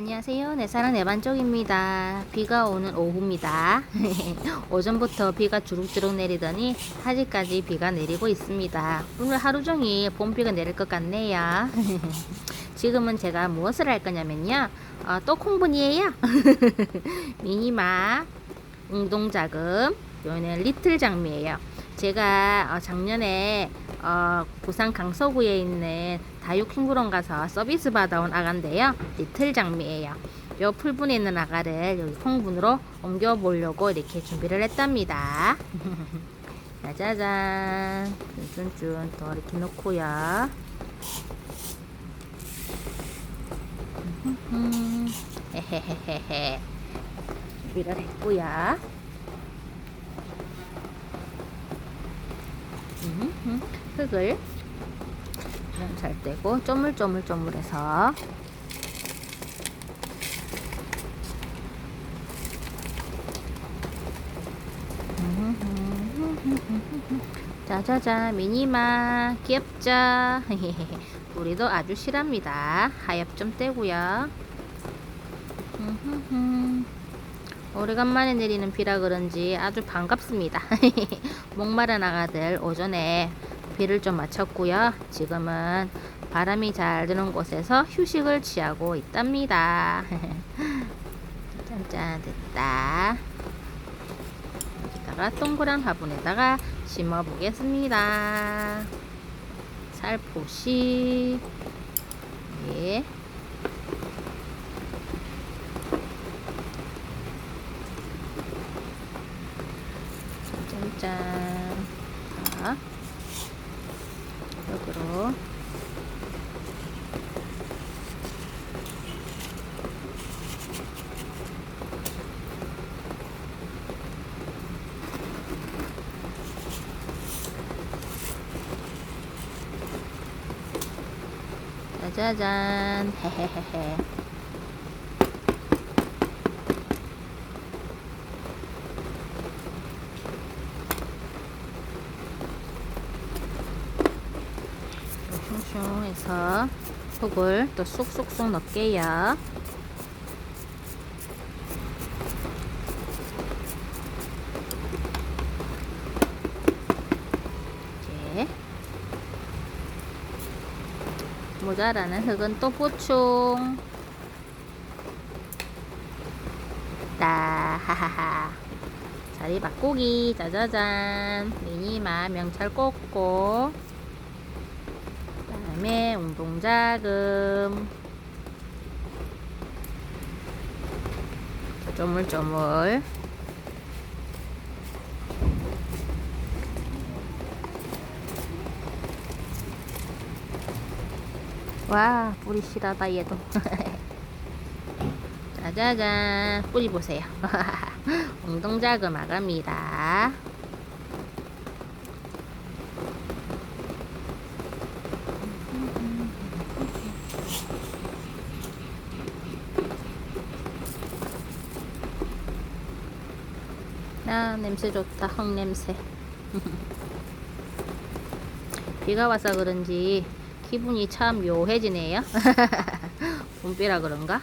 안녕하세요. 내 사랑 내반쪽입니다. 비가 오는 오후입니다. 오전부터 비가 주룩주룩 내리더니 아직까지 비가 내리고 있습니다. 오늘 하루 종일 봄비가 내릴 것 같네요. 지금은 제가 무엇을 할 거냐면요. 어, 또 콩분이에요. 미니마, 운동자금, 요는 리틀 장미예요. 제가 어, 작년에 어, 부산 강서구에 있는 다육킹구론 가서 서비스 받아온 아가인데요. 리틀 장미예요. 요 풀분에 있는 아가를 여기 콩분으로 옮겨 보려고 이렇게 준비를 했답니다. 짜자잔. 쭌쭌쭌 또 이렇게 놓고요. 헤헤헤헤헤. 준비를 했고요. 그냥 잘 떼고 쪼물쪼물쪼물해서 짜자자 미니마 귀엽죠? 우리도 아주 실합니다. 하엽 좀 떼고요. 오래간만에 내리는 비라 그런지 아주 반갑습니다. 목마른 아가들 오전에 비를 좀 맞췄고요. 지금은 바람이 잘 드는 곳에서 휴식을 취하고 있답니다. 짠짠 됐다. 여기다가 동그란 화분에다가 심어 보겠습니다. 살포시 예. 짠짠. 자, 여기로. 짜자잔. 헤헤헤헤. 해서 흙을 또 쏙쏙쏙 넣을게요. 이렇게 모자라는 흙은 또 보충. 따 하하하. 자리 바꾸기 짜자잔 미니마 명찰 꽂고 그 다음에 운동자금 쪼물쪼물 와 뿌리 실하다 얘도. 짜자잔. 뿌리 보세요. 운동자금 아갑니다. 아 냄새 좋다 흙 냄새. 비가 와서 그런지 기분이 참 묘해지네요. 봄비라 그런가?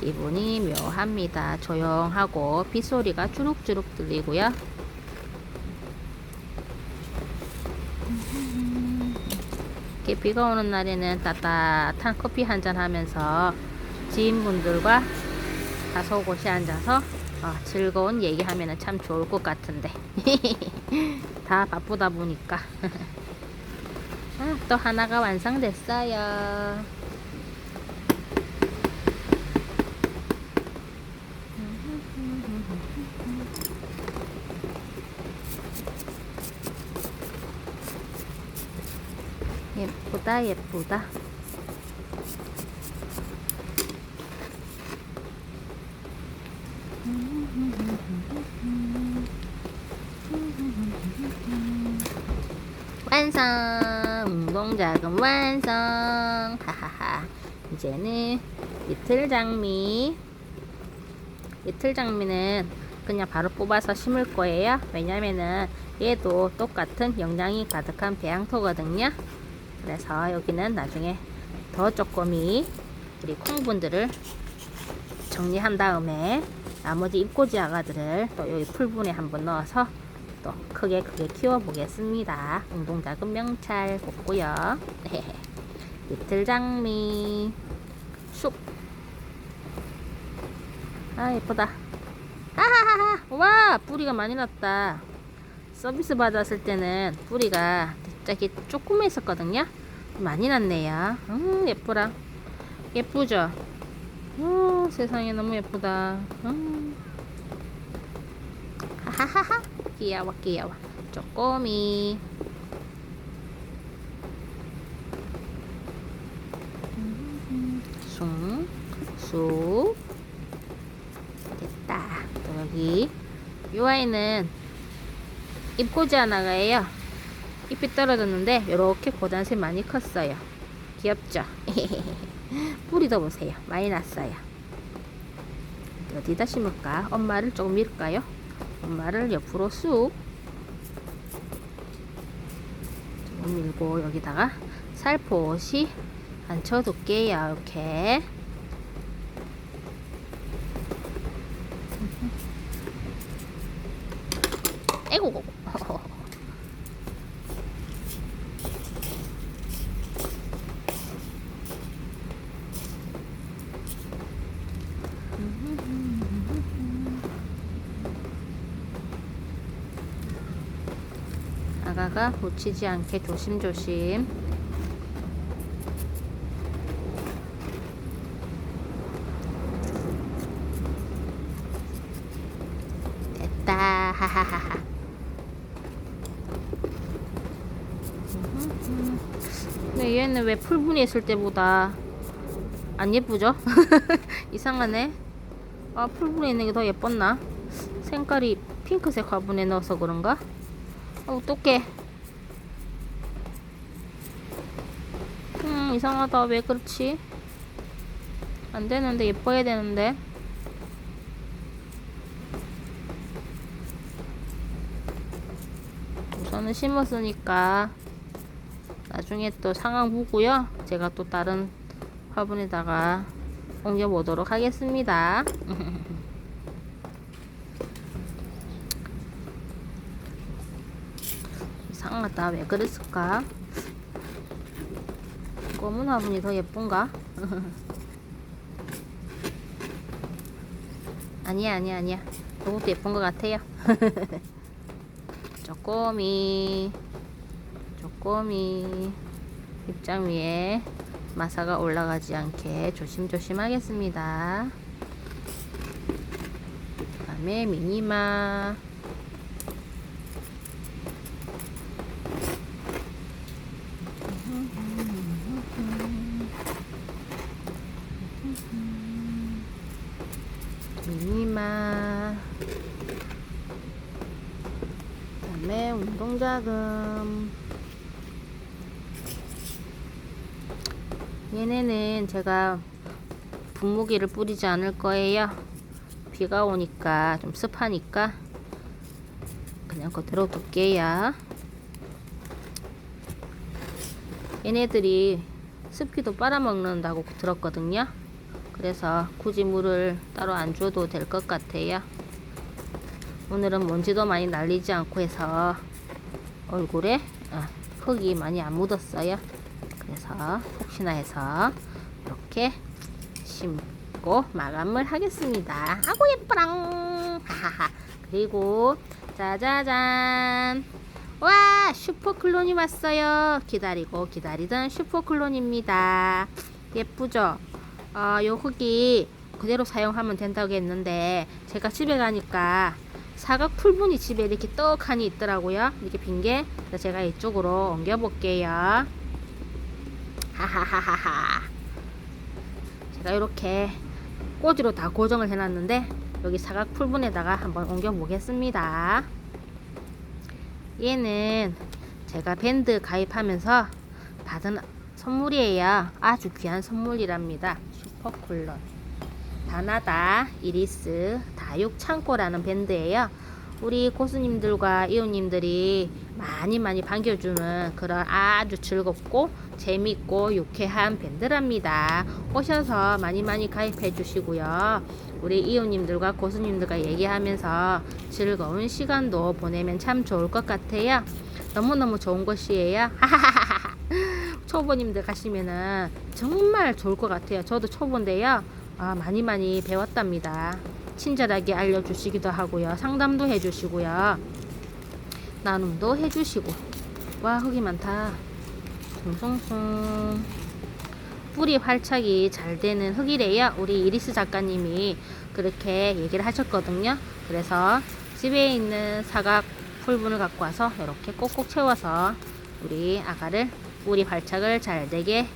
기분이 묘합니다. 조용하고 빗소리가 주룩주룩 들리고요. 이렇게 비가 오는 날에는 따뜻한 커피 한잔 하면서 지인분들과 다소곳이 앉아서 어, 즐거운 얘기하면 참 좋을 것 같은데. 다 바쁘다 보니까 아, 또 하나가 완성됐어요. 예쁘다 예쁘다. 완성 운동자금 완성. 하하하. 이제는 이틀 장미. 이틀 장미는 그냥 바로 뽑아서 심을 거예요. 왜냐면은 얘도 똑같은 영양이 가득한 배양토거든요. 그래서 여기는 나중에 더 조금이 우리 콩분들을 정리한 다음에 나머지 입꼬지 아가들을 또 여기 풀분에 한번 넣어서 또 크게 크게 키워 보겠습니다. 운동 작은 명찰 곱고요. 리틀 장미 쑥. 아 예쁘다. 아하하하. 와 뿌리가 많이 났다. 서비스 받았을 때는 뿌리가 되게 조그매있었거든요. 많이 났네요. 음 예쁘라. 예쁘죠? 어, 세상에 너무 예쁘다. 음. 하하하하. 귀여워, 귀여워. 쪼꼬미. 음, 숭, 쑥. 됐다. 또 여기. 이 아이는 잎꽂이 하나가예요. 잎이 떨어졌는데 이렇게 고단색 많이 컸어요. 귀엽죠? 뿌리도 보세요. 많이 났어요. 어디다 심을까? 엄마를 조금 밀까요? 엄마를 옆으로 쑥 밀고 여기다가 살포시 앉혀둘게요. 이렇게 에고 아가가 놓치지 않게 조심조심 됐다 하하하하 근데 얘는 왜 풀분이 있을 때보다 안 예쁘죠? 이상하네 아 풀분에 있는 게 더 예뻤나? 색깔이 핑크색 화분에 넣어서 그런가? 어, 어떡해. 음, 이상하다. 왜 그렇지? 안 되는데, 예뻐야 되는데. 우선은 심었으니까, 나중에 또 상황 보고요. 제가 또 다른 화분에다가 옮겨보도록 하겠습니다. 상하다. 왜 그랬을까? 검은 화분이 더 예쁜가? 아니야, 아니야, 아니야. 이것도 예쁜 것 같아요. 쪼꼬미, 쪼꼬미. 입장 위에 마사가 올라가지 않게 조심조심 하겠습니다. 그 다음에. 미니마 그 다음에 운동자금. 얘네는 제가 분무기를 뿌리지 않을 거예요. 비가 오니까 좀 습하니까 그냥 그대로 둘게요. 얘네들이 습기도 빨아먹는다고 들었거든요. 그래서 굳이 물을 따로 안 줘도 될 것 같아요. 오늘은 먼지도 많이 날리지 않고 해서 얼굴에 아, 흙이 많이 안 묻었어요. 그래서 혹시나 해서 이렇게 심고 마감을 하겠습니다. 아고 예뻐랑 하하하 그리고 짜자잔 와 슈퍼클론이 왔어요. 기다리고 기다리던 슈퍼클론입니다. 예쁘죠? 어, 요 흙이 그대로 사용하면 된다고 했는데 제가 집에 가니까 사각 풀분이 집에 이렇게 떡하니 있더라고요. 이렇게 빈 게. 제가 이쪽으로 옮겨 볼게요. 하하하하하. 제가 이렇게 꼬지로 다 고정을 해놨는데 여기 사각 풀분에다가 한번 옮겨 보겠습니다. 얘는 제가 밴드 가입하면서 받은 선물이에요. 아주 귀한 선물이랍니다. 슈퍼쿨런. 다나다 이리스 다육 창고라는 밴드예요. 우리 고수님들과 이웃님들이 많이 많이 반겨주는 그런 아주 즐겁고 재밌고 유쾌한 밴드랍니다. 오셔서 많이 많이 가입해 주시고요. 우리 이웃님들과 고수님들과 얘기하면서 즐거운 시간도 보내면 참 좋을 것 같아요. 너무너무 좋은 곳이에요. 초보님들 가시면은 정말 좋을 것 같아요. 저도 초보인데요. 아, 많이 많이 배웠답니다. 친절하게 알려주시기도 하고요. 상담도 해주시고요. 나눔도 해주시고. 와, 흙이 많다. 숭숭숭. 뿌리 활착이 잘 되는 흙이래요. 우리 이리스 작가님이 그렇게 얘기를 하셨거든요. 그래서 집에 있는 사각 풀분을 갖고 와서 이렇게 꼭꼭 채워서 우리 아가를 뿌리 활착을 잘 되게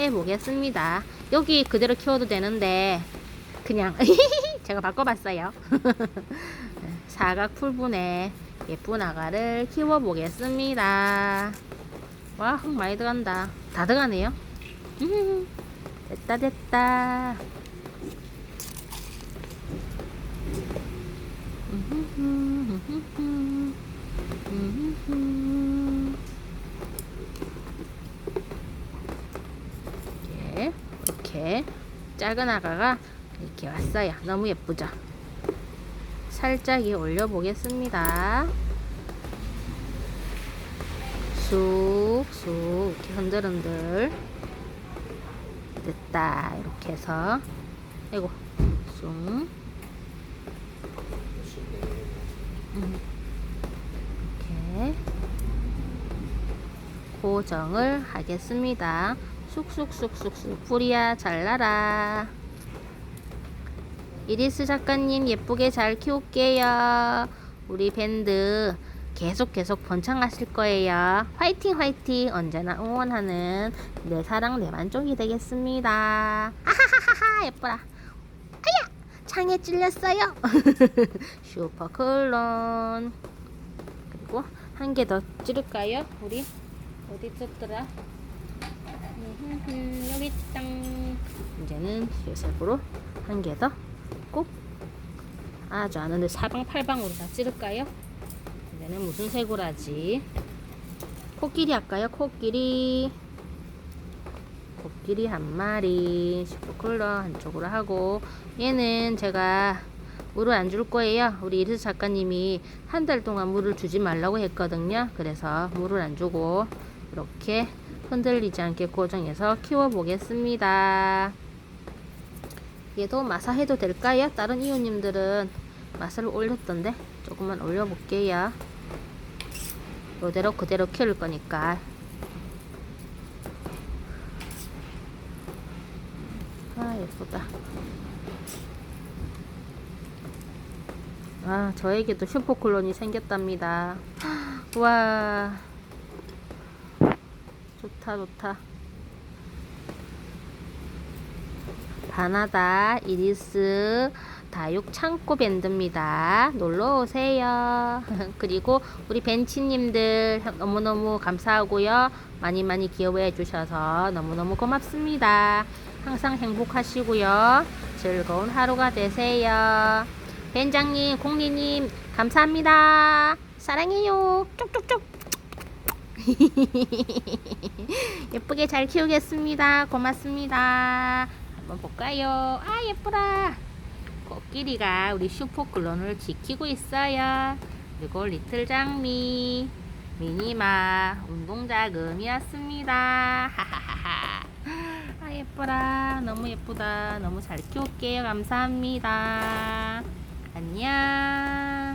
해 보겠습니다. 여기 그대로 키워도 되는데 그냥 제가 바꿔봤어요. 사각 풀분에 예쁜 아가를 키워 보겠습니다. 와, 흙 많이 들어간다. 다 들어가네요. 음, 됐다, 됐다. 이렇게, 이렇게 작은 아가가 이렇게 왔어요. 너무 예쁘죠? 살짝 올려 보겠습니다. 쑥쑥 이렇게 흔들흔들 됐다 이렇게 해서 아이고 쑥 음, 이렇게 고정을 하겠습니다 쑥쑥쑥쑥쑥 뿌리야 잘라라 이리스 작가님 예쁘게 잘 키울게요 우리 밴드 계속 계속 번창하실 거예요. 화이팅 화이팅 언제나 응원하는 내 사랑 내 만족이 되겠습니다. 아하하하 예뻐라. 아야 창에 찔렸어요. 슈퍼클론 그리고 한 개 더 찌를까요? 우리 어디 있었더라? 음흠흠, 여기 땅 이제는 요셉으로 한 개 더 꼭 아주 아는데 사방팔방으로 다 찌를까요? 이제는 무슨 색으로 하지? 코끼리 할까요? 코끼리. 코끼리 한 마리. 슈퍼쿨러 한쪽으로 하고. 얘는 제가 물을 안 줄 거예요. 우리 이르스 작가님이 한 달 동안 물을 주지 말라고 했거든요. 그래서 물을 안 주고 이렇게 흔들리지 않게 고정해서 키워 보겠습니다. 얘도 마사 해도 될까요? 다른 이웃님들은 맛을 올렸던데 조금만 올려볼게요. 이대로 그대로 키울 거니까. 아 예쁘다. 아 저에게도 슈퍼클론이 생겼답니다. 와 좋다 좋다. 바나다 이리스 다육 창고 밴드입니다. 놀러 오세요. 그리고 우리 벤치님들 너무너무 감사하고요. 많이 많이 기여해 주셔서 너무너무 고맙습니다. 항상 행복하시고요. 즐거운 하루가 되세요. 벤장님, 공리님, 감사합니다. 사랑해요. 쪽쪽쪽. 예쁘게 잘 키우겠습니다. 고맙습니다. 한번 볼까요? 아, 예쁘라. 코끼리가 우리 슈퍼클론을 지키고 있어요. 그리고 리틀 장미, 미니마, 운동자금이었습니다. 아, 예뻐라. 너무 예쁘다. 너무 잘 키울게요. 감사합니다. 안녕.